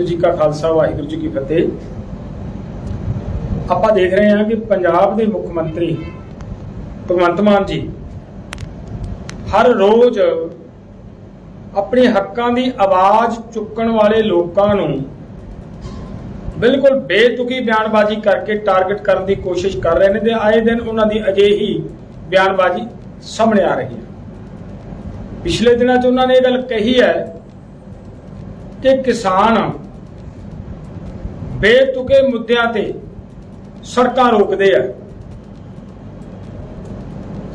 ਵਾਹਿਗੁਰੂ ਜੀ ਕਾ ਖਾਲਸਾ, ਵਾਹਿਗੁਰੂ ਜੀ ਕੀ ਫਤਿਹ। ਆਪਾਂ ਦੇਖ ਰਹੇ ਹਾਂ ਕਿ ਪੰਜਾਬ ਦੇ ਮੁੱਖ ਮੰਤਰੀ ਭਗਵੰਤ ਮਾਨ ਜੀ ਹਰ ਰੋਜ਼ ਆਪਣੇ ਹੱਕਾਂ ਦੀ ਆਵਾਜ਼ ਚੁੱਕਣ ਵਾਲੇ ਲੋਕਾਂ ਨੂੰ ਬਿਲਕੁਲ ਬੇਤੁਕੀ ਬਿਆਨਬਾਜ਼ੀ ਕਰਕੇ ਟਾਰਗੇਟ ਕਰਨ ਦੀ ਕੋਸ਼ਿਸ਼ ਕਰ ਰਹੇ ਨੇ ਤੇ ਆਏ ਦਿਨ ਉਹਨਾਂ ਦੀ ਅਜਿਹੀ ਬਿਆਨਬਾਜ਼ੀ ਸਾਹਮਣੇ ਆ ਰਹੀ ਹੈ। ਪਿਛਲੇ ਦਿਨਾਂ 'ਚ ਉਹਨਾਂ ਨੇ ਇਹ ਗੱਲ ਕਹੀ ਹੈ ਕਿ ਕਿਸਾਨ ਬੇਤੁਕੇ ਮੁੱਦਿਆਂ ਤੇ ਸੜਕਾਂ ਰੋਕਦੇ ਆ।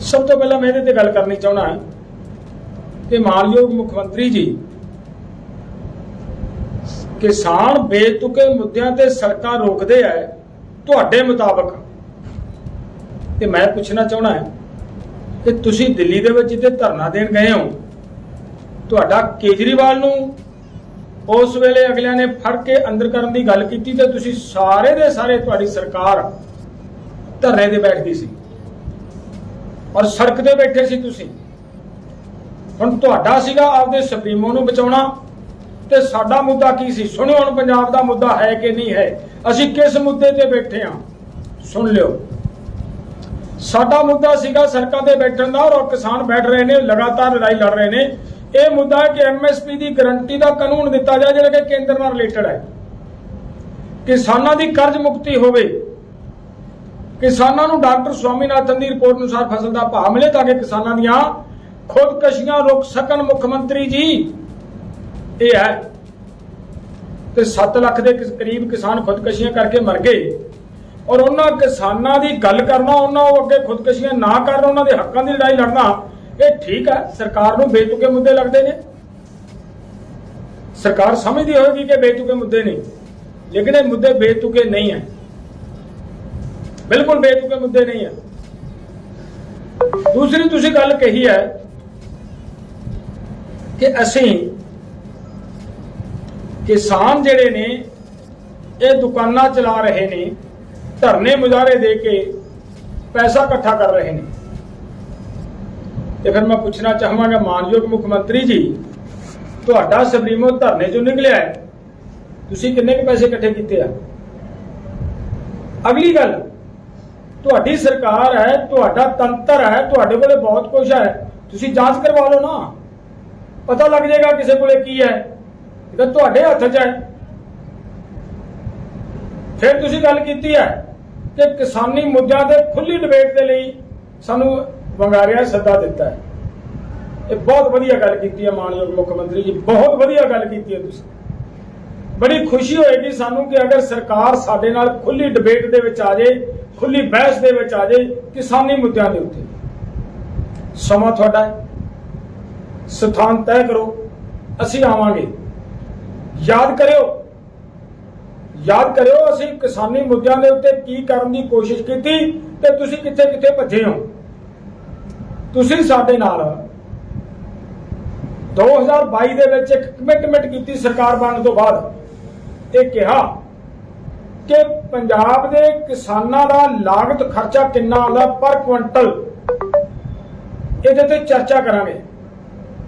ਸਭ ਤੋਂ ਪਹਿਲਾਂ ਮੈਂ ਇਹਦੇ ਤੇ ਗੱਲ ਕਰਨੀ ਚਾਹਣਾ ਕਿ ਮਾਨਯੋਗ ਮੁੱਖ ਮੰਤਰੀ ਜੀ, ਕਿਸਾਨ ਬੇਤੁਕੇ ਮੁੱਦਿਆਂ ਤੇ ਸੜਕਾਂ ਰੋਕਦੇ ਆ, ਤੁਹਾਡੇ ਮੁਤਾਬਕ। ਤੇ ਮੈਂ ਪੁੱਛਣਾ ਚਾਹਣਾ ਕਿ ਤੁਸੀਂ ਦਿੱਲੀ ਦੇ ਵਿੱਚ ਜਿੱਥੇ ਧਰਨਾ ਦੇਣ ਗਏ ਹੋ, ਤੁਹਾਡਾ ਕੇਜਰੀਵਾਲ ਨੂੰ ਉਸ ਵੇਲੇ ਅਗਲਿਆਂ ਨੇ ਫੜ ਕੇ ਅੰਦਰ ਕਰਨ ਦੀ ਗੱਲ ਕੀਤੀ ਤੇ ਤੁਸੀਂ ਸਾਰੇ ਦੇ ਸਾਰੇ ਤੁਹਾਡੀ ਸਰਕਾਰ ਧਰਨੇ ਤੇ ਬੈਠ ਸੀ। ਔਰ ਸੜਕ ਤੇ ਬੈਠੇ ਸੀ ਤੁਸੀਂ। ਹੁਣ ਤੁਹਾਡਾ ਸੀਗਾ ਆਪਦੇ ਸੁਪਰੀਮੋ ਨੂੰ ਬਚਾਉਣਾ ਤੇ ਸਾਡਾ ਮੁੱਦਾ ਕੀ ਸੀ? ਸੁਣਿਓ ਹੁਣ ਪੰਜਾਬ ਦਾ ਮੁੱਦਾ ਹੈ ਕਿ ਨਹੀਂ ਹੈ। ਅਸੀਂ ਕਿਸ ਮੁੱਦੇ ਤੇ ਬੈਠੇ ਹਾਂ? ਸੁਣ ਲਿਓ। ਸਾਡਾ ਮੁੱਦਾ ਸੀਗਾ ਸੜਕਾਂ ਤੇ ਬੈਠਣ ਦਾ ਔਰ ਕਿਸਾਨ ਬੈਠ ਰਹੇ ਨੇ, ਲਗਾਤਾਰ ਲੜਾਈ ਲੜ ਰਹੇ ਨੇ। ਇਹ ਮੁੱਦਾ ਹੈ ਕਿ ਐਮਐਸਪੀ ਦੀ ਗਾਰੰਟੀ ਦਾ ਕਾਨੂੰਨ ਦਿੱਤਾ ਜਾਏ, ਜਿਹੜਾ ਕਿ ਕੇਂਦਰ ਨਾਲ ਰਿਲੇਟਡ ਹੈ। ਕਿਸਾਨਾਂ ਦੀ ਕਰਜ਼ ਮੁਕਤੀ ਹੋਵੇ, ਕਿਸਾਨਾਂ ਨੂੰ ਡਾਕਟਰ ਸਵਾਮੀਨਾਥਨ ਦੀ ਰਿਪੋਰਟ ਅਨੁਸਾਰ ਫਸਲ ਦਾ ਭਾਅ ਮਿਲੇ ਤਾਂ ਕਿ ਕਿਸਾਨਾਂ ਦੀਆਂ ਖੁਦਕਸ਼ੀਆਂ ਰੁਕ ਸਕਣ। ਮੁੱਖ ਮੰਤਰੀ ਜੀ, ਇਹ ਹੈ ਤੇ 7 ਲੱਖ ਦੇ ਕਰੀਬ ਕਿਸਾਨ ਖੁਦਕਸ਼ੀਆਂ ਕਰਕੇ ਮਰ ਗਏ ਔਰ ਉਹਨਾਂ ਕਿਸਾਨਾਂ ਦੀ ਗੱਲ ਕਰਨਾ, ਉਹਨਾਂ ਉਹ ਅੱਗੇ ਖੁਦਕਸ਼ੀਆਂ ਨਾ ਕਰਨ, ਉਹਨਾਂ ਦੇ ਹੱਕਾਂ ਦੀ ਲੜਾਈ ਲੜਨਾ ਇਹ ਠੀਕ ਹੈ, ਸਰਕਾਰ ਨੂੰ ਬੇਤੁਕੇ ਮੁੱਦੇ ਲੱਗਦੇ ਨੇ। ਸਰਕਾਰ ਸਮਝਦੀ ਹੋਵੇਗੀ ਕਿ ਬੇਤੁਕੇ ਮੁੱਦੇ ਨੇ ਲੇਕਿਨ ਇਹ ਮੁੱਦੇ ਬੇਤੁਕੇ ਨਹੀਂ ਹੈ। ਬਿਲਕੁਲ ਬੇਤੁਕੇ ਮੁੱਦੇ ਨਹੀਂ ਹੈ। ਦੂਸਰੀ ਤੁਸੀਂ ਗੱਲ ਕਹੀ ਹੈ ਕਿ ਅਸੀਂ ਕਿਸਾਨ ਜਿਹੜੇ ਨੇ, ਇਹ ਦੁਕਾਨਾਂ ਚਲਾ ਰਹੇ ਨੇ, ਧਰਨੇ ਮੁਜ਼ਾਹਰੇ ਦੇ ਕੇ ਪੈਸਾ ਇਕੱਠਾ ਕਰ ਰਹੇ ਨੇ। ਤੇ ਫਿਰ ਮੈਂ ਪੁੱਛਣਾ ਚਾਹਾਂਗਾ ਮਾਨਯੋਗ ਮੁੱਖ ਮੰਤਰੀ ਜੀ, ਤੁਹਾਡਾ ਸੁਪਰੀਮੋ ਧਰਨੇ ਚੋਂ ਨਿਕਲਿਆ ਹੈ। ਤੁਸੀਂ ਕਿੰਨੇ ਕੁ ਪੈਸੇ ਇਕੱਠੇ ਕੀਤੇ ਆ? ਅਗਲੀ ਗੱਲ, ਤੁਹਾਡੀ ਸਰਕਾਰ ਹੈ, ਤੁਹਾਡਾ ਤੰਤਰ ਹੈ, ਤੁਹਾਡੇ ਕੋਲੇ ਬਹੁਤ ਕੁਝ ਹੈ। ਤੁਸੀਂ ਜਾਂਚ ਕਰਵਾ ਲਓ ਨਾ। ਪਤਾ ਲੱਗ ਜਾਏਗਾ ਕਿਸੇ ਕੋਲੇ ਕੀ ਹੈ। ਇਹ ਤਾਂ ਤੁਹਾਡੇ ਹੱਥ 'ਚ ਹੈ। ਫਿਰ ਤੁਸੀਂ ਗੱਲ ਕੀਤੀ ਹੈ ਕਿ ਕਿਸਾਨੀ ਮੁੱਦਿਆਂ ਤੇ ਖੁੱਲੀ ਡਿਬੇਟ ਦੇ ਲਈ ਸਾਨੂੰ ਵੰਗਾਰਿਆ ਸੱਦਾ ਦਿੱਤਾ ਹੈ। ਇਹ ਬਹੁਤ ਵਧੀਆ ਗੱਲ ਕੀਤੀ ਹੈ ਮਾਨਯੋਗ ਮੁੱਖ ਮੰਤਰੀ ਜੀ। ਬਹੁਤ ਵਧੀਆ ਗੱਲ ਕੀਤੀ ਹੈ ਤੁਸੀਂ। ਬੜੀ ਖੁਸ਼ੀ ਹੋਏਗੀ ਸਾਨੂੰ ਕਿ ਅਗਰ ਸਰਕਾਰ ਸਾਡੇ ਨਾਲ ਖੁੱਲੀ ਡਿਬੇਟ ਦੇ ਵਿੱਚ ਆ ਜਾਏ ਖੁੱਲੀ ਬਹਿਸ ਦੇ ਵਿੱਚ ਆ ਜਾਏ ਕਿਸਾਨੀ ਮੁੱਦਿਆਂ ਦੇ ਉੱਤੇ। ਸਮਾਂ ਤੁਹਾਡਾ ਹੈ। ਸਥਾਨ ਤੈਅ ਕਰੋ। ਅਸੀਂ ਆਵਾਂਗੇ। ਯਾਦ ਕਰਿਓ। ਯਾਦ ਕਰਿਓ ਅਸੀਂ ਕਿਸਾਨੀ ਮੁੱਦਿਆਂ ਦੇ ਉੱਤੇ ਕੀ ਕਰਨ ਦੀ ਕੋਸ਼ਿਸ਼ ਕੀਤੀ ਤੇ ਤੁਸੀਂ ਕਿੱਥੇ ਕਿੱਥੇ ਭੱਜੇ ਹੋ। ਤੁਸੀਂ ਸਾਡੇ ਨਾਲ 2022 ਦੇ ਵਿੱਚ ਇੱਕ ਕਮਿਟਮੈਂਟ ਕੀਤੀ ਸਰਕਾਰ ਬਣਨ ਤੋਂ ਬਾਅਦ। ਇਹ ਕਿਹਾ ਕਿ ਪੰਜਾਬ ਦੇ ਕਿਸਾਨਾਂ ਦਾ ਲਾਗਤ ਖਰਚਾ ਕਿੰਨਾ ਆਉਂਦਾ ਪਰ ਕੁਇੰਟਲ। ਇਹਦੇ ਤੇ ਚਰਚਾ ਕਰਾਂਗੇ।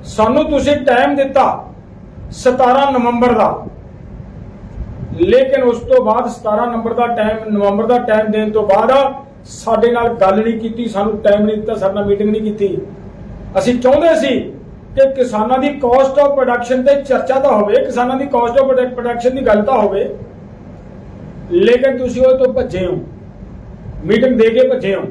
ਸਾਨੂੰ ਤੁਸੀਂ ਟਾਈਮ ਦਿੱਤਾ 17 ਨਵੰਬਰ ਦਾ। ਲੇਕਿਨ ਉਸ ਤੋਂ ਬਾਅਦ 17 ਨੰਬਰ ਦਾ ਟਾਈਮ ਨਵੰਬਰ ਦਾ ਟਾਈਮ ਦੇਣ ਤੋਂ ਬਾਅਦ ਸਾਡੇ ਨਾਲ ਗੱਲ ਨਹੀਂ ਕੀਤੀ, ਸਾਨੂੰ ਟਾਈਮ ਨਹੀਂ ਦਿੱਤਾ, ਸਾਡੇ ਨਾਲ ਮੀਟਿੰਗ ਨਹੀਂ ਕੀਤੀ। ਅਸੀਂ ਚਾਹੁੰਦੇ ਸੀ ਕਿ ਕਿਸਾਨਾਂ ਦੀ ਕਾਸਟ ਆਫ ਪ੍ਰੋਡਕਸ਼ਨ ਤੇ ਚਰਚਾ ਤਾਂ ਹੋਵੇ, ਕਿਸਾਨਾਂ ਦੀ ਕਾਸਟ ਆਫ ਪ੍ਰੋਡਕਸ਼ਨ ਦੀ ਗੱਲ ਤਾਂ ਹੋਵੇ। ਲੇਕਿਨ ਤੁਸੀਂ ਉਹ ਤੋਂ ਭੱਜੇ ਹੋ। ਮੀਟਿੰਗ ਦੇ ਕੇ ਭੱਜੇ ਹੋ।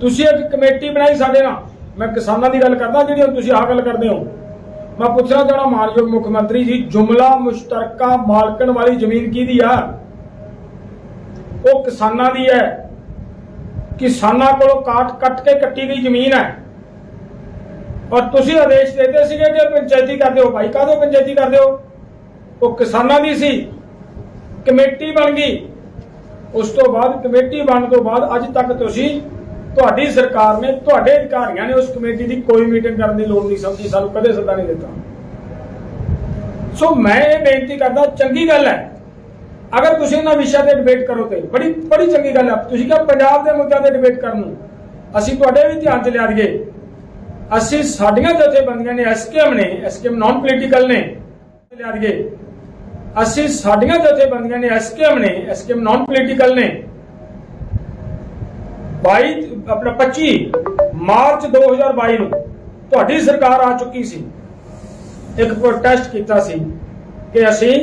ਤੁਸੀਂ ਇੱਕ ਕਮੇਟੀ ਬਣਾਈ ਸਾਡੇ ਨਾਲ। ਮੈਂ ਕਿਸਾਨਾਂ ਦੀ ਗੱਲ ਕਰਦਾ, ਜਿਹੜੀ ਤੁਸੀਂ ਆਹ ਗੱਲ ਕਰਦੇ ਹੋ। ਮੈਂ ਪੁੱਛਣਾ ਚਾਹਣਾ ਮਾਨਯੋਗ ਮੁੱਖ ਮੰਤਰੀ ਜੀ, ਜੁਮਲਾ ਮੁਸ਼ਤਰਕਾ ਮਾਲਕਣ ਵਾਲੀ ਜ਼ਮੀਨ ਕਿਹਦੀ ਆ? ਉਹ ਕਿਸਾਨਾਂ ਦੀ ਹੈ। ਕਿਸਾਨਾਂ ਕੋਲੋਂ ਕਾਟ ਕੱਟ ਕੇ ਕੱਟੀ ਗਈ ਜ਼ਮੀਨ ਹੈ। ਔਰ ਤੁਸੀਂ ਆਦੇਸ਼ ਦਿੱਤੇ ਸੀਗੇ ਕਿ ਪੰਚਾਇਤੀ ਕਰ ਦਿਓ, ਭਾਈ ਕਾਹਦੋਂ ਪੰਚਾਇਤੀ ਕਰ ਦਿਓ? ਉਹ ਕਿਸਾਨਾਂ ਦੀ ਸੀ, ਕਮੇਟੀ ਬਣ ਗਈ। ਉਸ ਤੋਂ ਬਾਅਦ ਕਮੇਟੀ ਬਣਨ ਤੋਂ ਬਾਅਦ ਅੱਜ ਤੱਕ ਤੁਸੀਂ ਤੁਹਾਡੀ ਸਰਕਾਰ ਨੇ, ਤੁਹਾਡੇ ਅਧਿਕਾਰੀਆਂ ਨੇ ਉਸ ਕਮੇਟੀ ਦੀ ਕੋਈ ਮੀਟਿੰਗ ਕਰਨ ਦੀ ਲੋੜ ਨਹੀਂ ਸਮਝੀ, ਸਾਨੂੰ ਕਦੇ ਸੱਦਾ ਨਹੀਂ ਦਿੱਤਾ। ਸੋ ਮੈਂ ਇਹ ਬੇਨਤੀ ਕਰਦਾ, ਚੰਗੀ ਗੱਲ ਹੈ। ਅਗਰ ਤੁਸੀਂ ਇਹਨਾਂ ਵਿਸ਼ਿਆਂ ਤੇ ਡਿਬੇਟ ਕਰੋ ਤੇ ਬੜੀ ਬੜੀ ਚੰਗੀ ਗੱਲ ਹੈ ਤੁਸੀਂ ਕਿਹਾ ਪੰਜਾਬ ਦੇ ਮੁੱਦਿਆਂ ਤੇ ਡਿਬੇਟ ਕਰਨ ਨੂੰ। ਅਸੀਂ ਤੁਹਾਡੇ ਵੀ ਧਿਆਨ 'ਚ ਲਿਆ ਦਈਏ। ਅਸੀਂ ਸਾਡੀਆਂ ਜਥੇਬੰਦੀਆਂ ਨੇ ਐਸਕੇਐਮ ਨੇ ਐਸਕੇਐਮ ਨਾਨ ਪੋਲੀਟੀਕਲ ਨੇ, ਲਿਆ ਦਈਏ। ਅਸੀਂ ਸਾਡੀਆਂ ਜਥੇਬੰਦੀਆਂ ਨੇ ਐਸਕੇਐਮ ਨੇ ਐਸਕੇਐਮ ਨਾਨ ਪੋਲੀਟੀਕਲ ਨੇ। 22 ਆਪਣਾ 25 ਮਾਰਚ 2022 ਨੂੰ ਤੁਹਾਡੀ ਸਰਕਾਰ ਆ ਚੁੱਕੀ ਸੀ। ਇੱਕ ਪ੍ਰੋਟੈਸਟ ਕੀਤਾ ਸੀ ਕਿ ਅਸੀਂ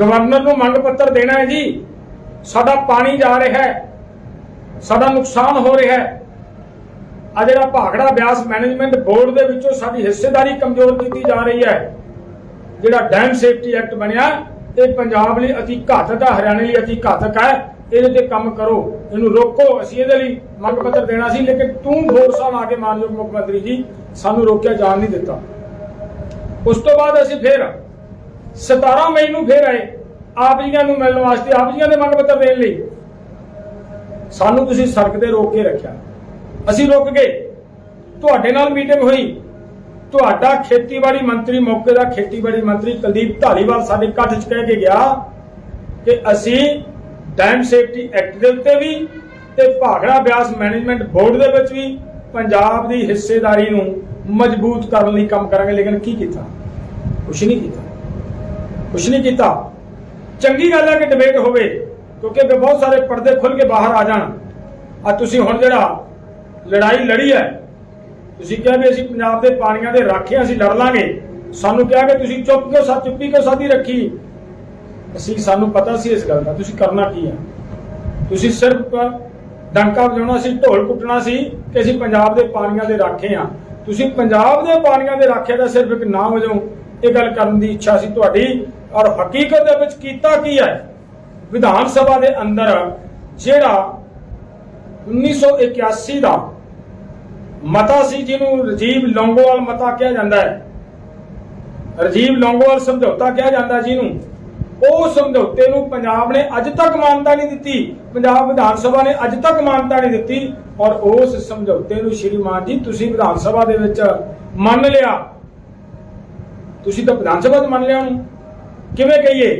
ਗਵਰਨਰ ਨੂੰ ਮੰਗ ਪੱਤਰ ਦੇਣਾ ਹੈ ਜੀ। ਸਾਡਾ ਪਾਣੀ ਜਾ ਰਿਹਾ ਹੈ। ਸਾਡਾ ਨੁਕਸਾਨ ਹੋ ਰਿਹਾ ਹੈ। ਆ ਜਿਹੜਾ ਭਾਖੜਾ ਬਿਆਸ ਮੈਨੇਜਮੈਂਟ ਬੋਰਡ ਦੇ ਵਿੱਚੋਂ ਸਾਡੀ ਹਿੱਸੇਦਾਰੀ ਕਮਜ਼ੋਰ ਕੀਤੀ ਜਾ ਰਹੀ ਹੈ, ਜਿਹੜਾ ਡੈਮ ਸੇਫਟੀ ਐਕਟ ਬਣਿਆ, ਇਹ ਪੰਜਾਬ ਲਈ ਅਤੀ ਘਾਤਕ ਹੈ, ਹਰਿਆਣੇ ਲਈ ਅਤੀ ਘਾਤਕ ਹੈ। ਇਹਦੇ ਤੇ ਕੰਮ ਕਰੋ, ਇਹਨੂੰ ਰੋਕੋ। ਅਸੀਂ ਇਹਦੇ ਲਈ ਮੰਗ ਪੱਤਰ ਦੇਣਾ ਸੀ, ਲੇਕਿਨ ਤੂੰ ਫੋਰਸਾਂ ਲਾ ਕੇ ਮਾਨਯੋਗ ਮੁੱਖ ਮੰਤਰੀ ਜੀ, ਸਾਨੂੰ ਰੋਕਿਆ ਜਾਣ ਨਹੀਂ ਦਿੱਤਾ। ਉਸ ਤੋਂ ਬਾਅਦ ਅਸੀਂ ਫੇਰ 17 ਮਈ ਨੂੰ ਫੇਰ ਆਏ, ਆਪ ਜੀਆਂ ਨੂੰ ਮਿਲਣ ਵਾਸਤੇ, ਆਪ ਜੀਆਂ ਦੇ ਮੰਗ ਪੱਤਰ ਦੇਣ ਲਈ। ਸਾਨੂੰ ਤੁਸੀਂ ਸੜਕ ਤੇ ਰੋਕ ਕੇ ਰੱਖਿਆ। ਅਸੀਂ ਰੁਕ ਗਏ। ਤੁਹਾਡੇ ਨਾਲ ਮੀਟਿੰਗ ਹੋਈ। ਤੁਹਾਡਾ ਖੇਤੀਬਾੜੀ ਮੰਤਰੀ ਮੌਕੇ ਦਾ ਖੇਤੀਬਾੜੀ ਮੰਤਰੀ ਕੁਲਦੀਪ ਧਾਲੀਵਾਲ ਸਾਡੇ ਇਕੱਠ 'ਚ ਕਹਿ ਕੇ ਗਿਆ ਕਿ ਅਸੀਂ ਡੈਮ ਸੇਫਟੀ ਐਕਟ ਦੇ ਉੱਤੇ ਵੀ ਤੇ ਭਾਖੜਾ ਬਿਆਸ ਮੈਨੇਜਮੈਂਟ ਬੋਰਡ ਦੇ ਵਿੱਚ ਵੀ ਪੰਜਾਬ ਦੀ ਹਿੱਸੇਦਾਰੀ ਨੂੰ ਮਜ਼ਬੂਤ ਕਰਨ ਲਈ ਕੰਮ ਕਰਾਂਗੇ। ਲੇਕਿਨ ਕੀ ਕੀਤਾ? ਕੁਛ ਨਹੀਂ ਕੀਤਾ। ਕੁਛ ਨਹੀਂ ਕੀਤਾ। ਚੰਗੀ ਗੱਲ ਹੈ ਕਿ ਡਿਬੇਟ ਹੋਵੇ, ਕਿਉਂਕਿ ਅੱਗੇ ਬਹੁਤ ਸਾਰੇ ਪਰਦੇ ਖੁੱਲ ਕੇ ਬਾਹਰ ਆ ਜਾਣ। ਆ ਤੁਸੀਂ ਹੁਣ ਜਿਹੜਾ ਲੜਾਈ ਲੜੀ ਹੈ, ਤੁਸੀਂ ਕਿਹਾ ਵੀ ਅਸੀਂ ਪੰਜਾਬ ਦੇ ਪਾਣੀਆਂ ਦੇ ਰਾਖੇ ਅਸੀਂ ਲੜ ਲਾਂਗੇ। ਸਾਨੂੰ ਕਿਹਾ ਕਿ ਤੁਸੀਂ ਚੁੱਪ ਕਿਉਂ ਸਾ, ਚੁੱਪੀ ਕਿਉਂ ਸਾਦੀ ਰੱਖੀ? ਅਸੀਂ, ਸਾਨੂੰ ਪਤਾ ਸੀ ਇਸ ਗੱਲ ਦਾ, ਤੁਸੀਂ ਕਰਨਾ ਕੀ ਹੈ? ਤੁਸੀਂ ਸਿਰਫ ਡੰਕਾ ਵਜਾਉਣਾ ਸੀ, ਢੋਲ ਕੁੱਟਣਾ ਸੀ ਕਿ ਅਸੀਂ ਪੰਜਾਬ ਦੇ ਪਾਣੀਆਂ ਦੇ ਰਾਖੇ ਆ ਤੁਸੀਂ ਪੰਜਾਬ ਦੇ ਪਾਣੀਆਂ ਦੇ ਰਾਖੇ ਦਾ ਸਿਰਫ ਇੱਕ ਨਾਮ ਵਜੋਂ ਇਹ ਗੱਲ ਕਰਨ ਦੀ ਇੱਛਾ ਸੀ ਤੁਹਾਡੀ। ਔਰ ਹਕੀਕਤ ਦੇ ਵਿੱਚ ਕੀਤਾ ਕੀ ਹੈ? ਵਿਧਾਨ ਸਭਾ ਦੇ ਅੰਦਰ ਜਿਹੜਾ 1981 ਦਾ ਮਤਾ ਸੀ, ਜਿਹਨੂੰ ਰਜੀਵ ਲੌਂਗੋਵਾਲ ਮਤਾ ਕਿਹਾ ਜਾਂਦਾ ਹੈ। ਰਜੀਵ ਲੌਂਗੋਵਾਲ ਸਮਝੌਤਾ ਕਿਹਾ ਜਾਂਦਾ ਜਿਹਨੂੰ ਉਹ ਸਮਝੌਤੇ ਨੂੰ ਪੰਜਾਬ ਨੇ ਅੱਜ ਤੱਕ ਮਾਨਤਾ ਨਹੀਂ ਦਿੱਤੀ। ਪੰਜਾਬ ਵਿਧਾਨ ਸਭਾ ਨੇ ਅੱਜ ਤੱਕ ਮਾਨਤਾ ਨਹੀਂ ਦਿੱਤੀ। ਔਰ ਉਸ ਸਮਝੌਤੇ ਨੂੰ ਸ੍ਰੀ ਮਾਨ ਜੀ, ਤੁਸੀਂ ਵਿਧਾਨ ਸਭਾ ਦੇ ਵਿੱਚ ਮੰਨ ਲਿਆ। ਤੁਸੀਂ ਤਾਂ ਵਿਧਾਨ ਸਭਾ 'ਚ ਮੰਨ ਲਿਆ ਉਹਨੂੰ। ਕਿਵੇਂ ਕਹੀਏ?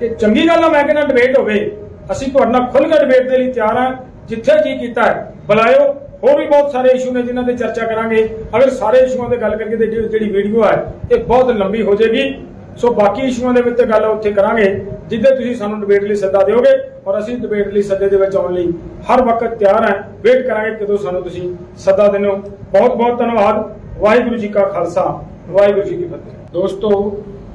ਕਿ ਚੰਗੀ ਗੱਲ ਆ, ਮੈਂ ਕਹਿੰਦਾ ਡਿਬੇਟ ਹੋਵੇ। ਅਸੀਂ ਤੁਹਾਡੇ ਨਾਲ ਖੁੱਲ੍ਹ ਕੇ ਡਿਬੇਟ ਦੇ ਲਈ ਤਿਆਰ ਹਾਂ ਜਿੱਥੇ ਜੀ ਕੀਤਾ ਬੁਲਾਇਓ। ਹੋਰ ਵੀ ਬਹੁਤ ਸਾਰੇ ਇਸ਼ੂ ਨੇ ਜਿਨ੍ਹਾਂ ਤੇ ਚਰਚਾ ਕਰਾਂਗੇ। ਅਗਰ ਸਾਰੇ ਇਸ਼ੂਆਂ ਤੇ ਗੱਲ ਕਰੀਏ ਤੇ ਜਿਹੜੀ ਵੀਡੀਓ ਹੈ ਇਹ ਬਹੁਤ ਲੰਬੀ ਹੋ ਜਾਏਗੀ। ਸੋ ਬਾਕੀ ਇਸ਼ੂਆਂ ਦੇ ਵਿੱਚ ਤੇ ਗੱਲ ਉੱਥੇ ਕਰਾਂਗੇ ਜਿੱਦੇ ਤੁਸੀਂ ਸਾਨੂੰ ਡਿਬੇਟ ਲਈ ਸੱਦਾ ਦਿਓਗੇ ਔਰ ਅਸੀਂ ਡਿਬੇਟ ਲਈ ਸੱਦੇ ਦੇ ਵਿੱਚ ਆਉਣ ਲਈ ਹਰ ਵਕਤ ਤਿਆਰ ਹਾਂ ਵੇਟ ਕਰਾਂਗੇ ਕਦੋਂ ਸਾਨੂੰ ਤੁਸੀਂ ਸੱਦਾ ਦਿੰਦੇ ਬਹੁਤ ਬਹੁਤ ਧੰਨਵਾਦ। ਵਾਹਿਗੁਰੂ ਜੀ ਕਾ ਖਾਲਸਾ। ਵਾਹਿਗੁਰੂ ਜੀ ਕੀ ਫਤਿਹ। ਦੋਸਤੋ